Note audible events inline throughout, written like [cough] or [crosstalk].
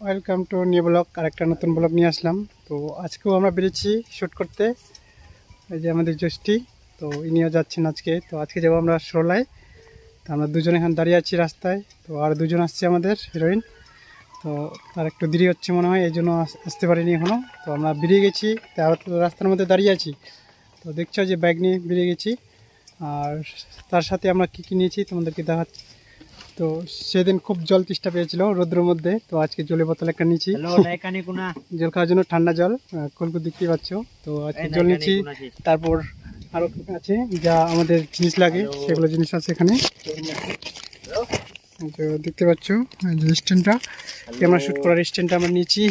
Welcome to new blog আরেকটা নতুন blog নিয়ে আসলাম। তো আজকেও আমরা বেরিয়েছি শ্যুট করতে। এই যে আমাদের জ্যোষ্ঠী তো ইনিও যাচ্ছেন আজকে। তো আজকে যাব আমরা সরলায় তো আমরা দুজন এখানে দাঁড়িয়ে আছি রাস্তায়। তো আর দুজন আসছে আমাদের হিরোইন তো তার একটু দেরি হচ্ছে মনে হয় এই জন্য আসতে পারিনি এখনও তো আমরা বেরিয়ে গেছি তার রাস্তার মধ্যে দাঁড়িয়ে আছি। তো দেখছ যে ব্যাগ নিয়ে বেরিয়ে গেছি। আর তার সাথে আমরা কী কী নিয়েছি তোমাদেরকে দেখাচ্ছি তো সেদিন খুব জল তেষ্টা পেয়েছিল রোদ্রের মধ্যে তো আজকে জলের বোতল একটা [laughs] কুনা জল খাওয়ার জন্য ঠান্ডা জল কলকু দেখতেই পাচ্ছ। তো আজকে জল নিচ্ছি তারপর আরও আছে যা আমাদের জিনিস লাগে সেগুলো জিনিস আছে এখানে। যে দেখতে পাচ্ছ স্ট্যান্ডটা। ক্যামেরা শ্যুট করার স্ট্যান্ডটা আমরা নিয়েছি।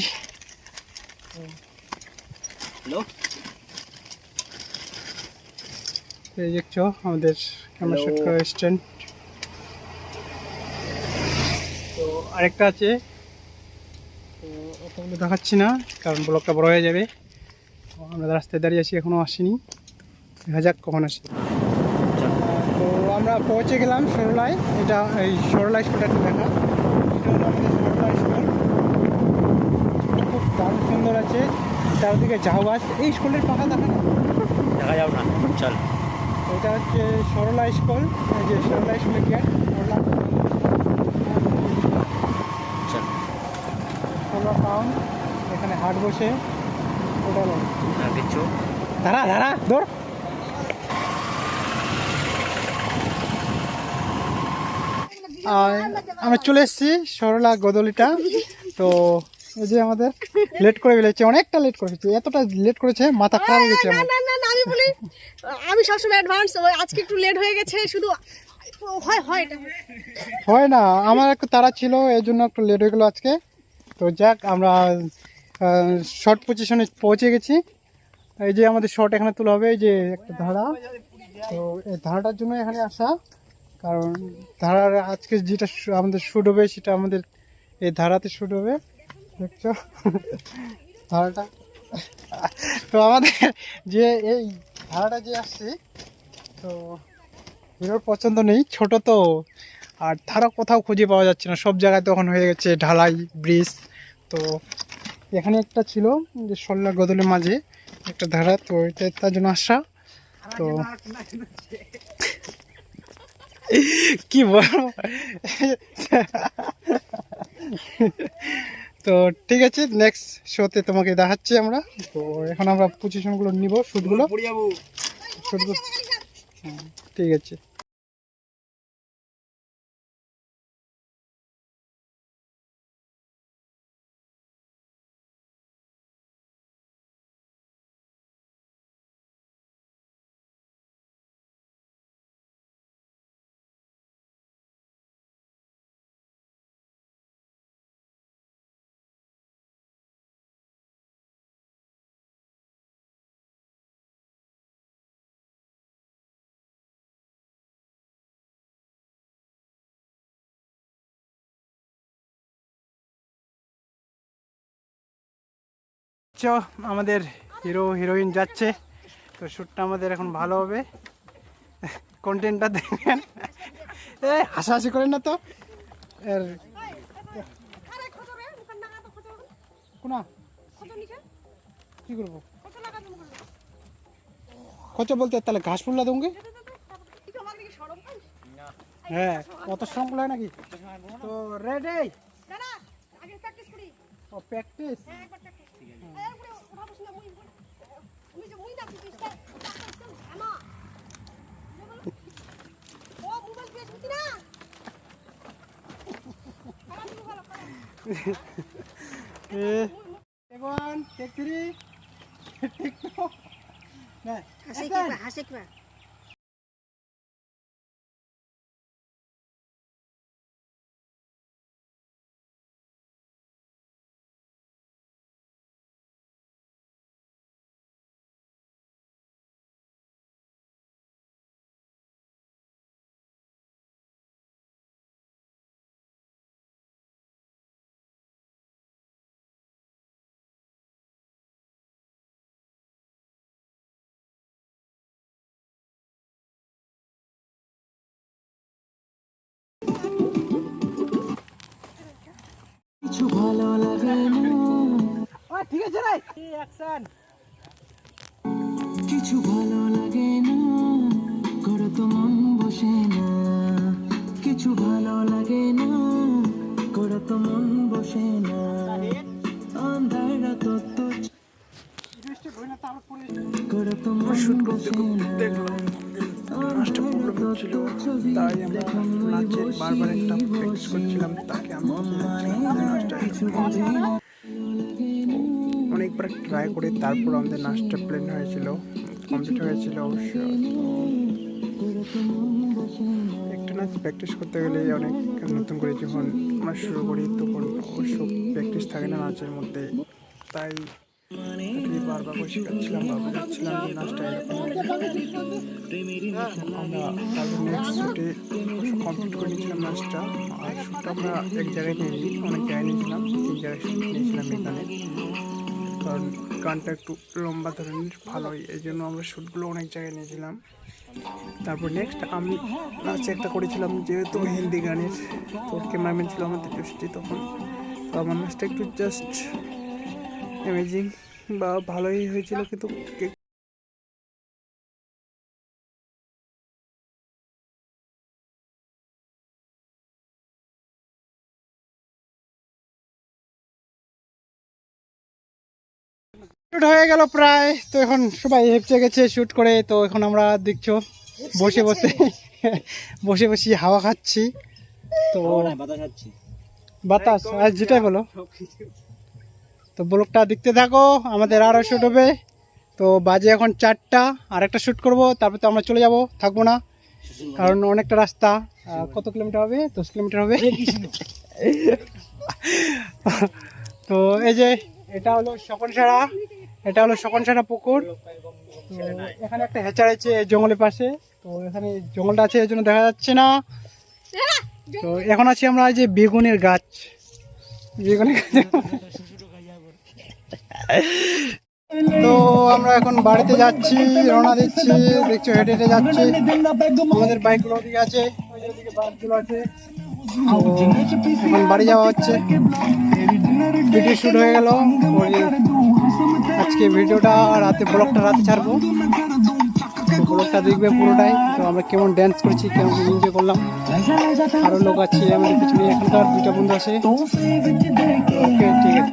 দেখছ আমাদের ক্যামেরা শ্যুট করার স্ট্যান্ড তো আরেকটা আছে। তো অতগুলো দেখাচ্ছি না কারণ ব্লকটা বড় হয়ে যাবে। আমরা রাস্তায় দাঁড়িয়ে আছি এখনও আসিনি। দেখা যাক কখন আসি। তো আমরা পৌঁছে গেলাম সরলায় এটা এই সরলা স্কুলটা একটু দেখা। এটা হলো আমাদের সরলা স্কুল খুব দারুণ সুন্দর আছে। চারদিকে ঝাউ গাছ। এই স্কুলের পাখা দেখা না দেখা যাও না চল। এটা হচ্ছে সরলা স্কুল এই যে সরলা স্কুলের গেট সরলা চল সরলা টাউন এখানে হাট বসে। ধারা ধারা ধর। আর আমরা চলে এসেছি সরলা গদলিটা। তো এই যে আমাদের লেট করে ফেলেছে অনেকটা লেট করেছে এতটা লেট করেছে মাথা খারাপ হয়ে গেছে আমার। না না না, আমি বলি আমি সবসময় অ্যাডভান্স আজকে একটু লেট হয়ে গেছে শুধু হয় হয় এটা হয় না আমার একটু তাড়া ছিল এই জন্য একটু লেট হয়ে গেলো আজকে। তো যাক আমরা শর্ট পজিশনে পৌঁছে গেছি। এই যে আমাদের শর্ট এখানে তোলা হবে, এই যে একটা ধারা। তো এই ধারাটার জন্য এখানে আসা, কারণ ধারার আজকে যেটা আমাদের শ্যুট হবে, সেটা আমাদের এই ধারাতে শ্যুট হবে। দেখছ? ধারাটা। তো আমাদের যে এই ধারাটা যে আসছে, তো হিরোর পছন্দ নেই, ছোট তো। আর ধারা কোথাও খুঁজে পাওয়া যাচ্ছে না, সব জায়গায় তখন হয়ে গেছে ঢালাই, ব্রিজ। তো এখানে একটা ছিল যে সল্লা গদলের মাঝে একটা ধারা তো এটা তার জন্য আসা। তো কি বলব তো ঠিক আছে নেক্সট শোতে তোমাকে দেখাচ্ছি আমরা। তো এখন আমরা পজিশনগুলো নিব শ্যুটগুলো ঠিক আছে। চ আমাদের হিরো হিরোইন যাচ্ছে। তো শ্যুটটা আমাদের এখন ভালো হবে। কন্টেন্টটা দেখবেন এ হাসাহাসি করেন না তো। এর কোনা? কি করব? কত বলতে তাহলে ঘাস দোঙ্গে দিকে সরম পাইস হ্যাঁ কত সময় লাগে নাকি? তো রেডি না না ও প্র্যাকটিস হ্যাঁ একবার প্র্যাকটিস এই উপরে ওঠা বসে না মুই মুই যে মুই না ঠিক আছে রে। অ্যাকশন কিছু ভালো লাগে না করে তো মন বসে না। কিছু ভালো লাগে না করে তো মন বসে না। আন্ধার রাত তো করে তো মন বসে না। হচ্ছিল তাই আমরা নাচের বারবার একটা প্র্যাকটিস করছিলাম তাকে আমি নাচটা অনেকবার ট্রাই করে তারপর আমাদের নাচটা প্লেন হয়েছিল কমপ্লিট হয়েছিল অবশ্য। একটা নাচ প্র্যাকটিস করতে গেলে অনেক নতুন করে যখন আমরা শুরু করি তখন অবশ্য প্র্যাকটিস থাকে না নাচের মধ্যে। তাই তাকে বারবার তারপর নেক্সট শ্যুটে কমপ্লিট আর আমরা এক জায়গায় নিয়ে অনেক নিয়েছিলাম এখানে। কারণ গানটা একটু লম্বা ধরনের, ভালোই, এই জন্য আমরা শ্যুটগুলো অনেক জায়গায় নিয়েছিলাম। তারপর নেক্সট আমি নাচ একটা করেছিলাম, যেহেতু হিন্দি গানের, তো ক্যামেরাম্যান ছিল আমাদের দৃষ্টি তখন। তো আমার নাচটা একটু জাস্ট অ্যামেজিং বা ভালোই হয়েছিল কিন্তু শুট হয়ে গেল প্রায়। তো এখন সবাই হেপচে গেছে শুট করে। তো এখন আমরা দেখছ বসে বসে। [laughs] বসে বসে হাওয়া খাচ্ছি। তো বাতাস খাচ্ছি। বাতাস আর যেটাই বলো। তো ব্লগটা দেখতে থাকো, আমাদের আরও শ্যুট হবে। তো বাজে এখন চারটা আর একটা শ্যুট করব, তারপর তো আমরা চলে যাব, থাকব না। কারণ অনেকটা রাস্তা কত কিলোমিটার হবে? দশ কিলোমিটার হবে। [laughs] তো এই যে, এটা হলো সকনসারা এটা হলো সকনসারা পুকুর। এখানে একটা হেঁচা আছে জঙ্গলের পাশে। তো এখানে জঙ্গলটা আছে, এই জন্য দেখা যাচ্ছে না। তো এখন আছি আমরা এই যে বেগুনের গাছ। বেগুনের গাছ। তো আমরা এখন বাড়িতে যাচ্ছি, রওনা দিচ্ছি, দেখছ হেঁটে হেঁটে যাচ্ছি। আমাদের বাইকগুলো ওদিকে আছে এখন বাড়ি যাওয়া হচ্ছে। ভিডিও শুট হয়ে গেল। আজকে ভিডিওটা রাতে ব্লগটা রাতে ছাড়বো। ব্লগটা দেখবে পুরোটাই। তো আমরা কেমন ড্যান্স করছি, কেমন এনজয় করলাম। আরও লোক আছে, আমাদের পিছনে এখানকার দুইটা বন্ধু আছে। ওকে, ঠিক আছে।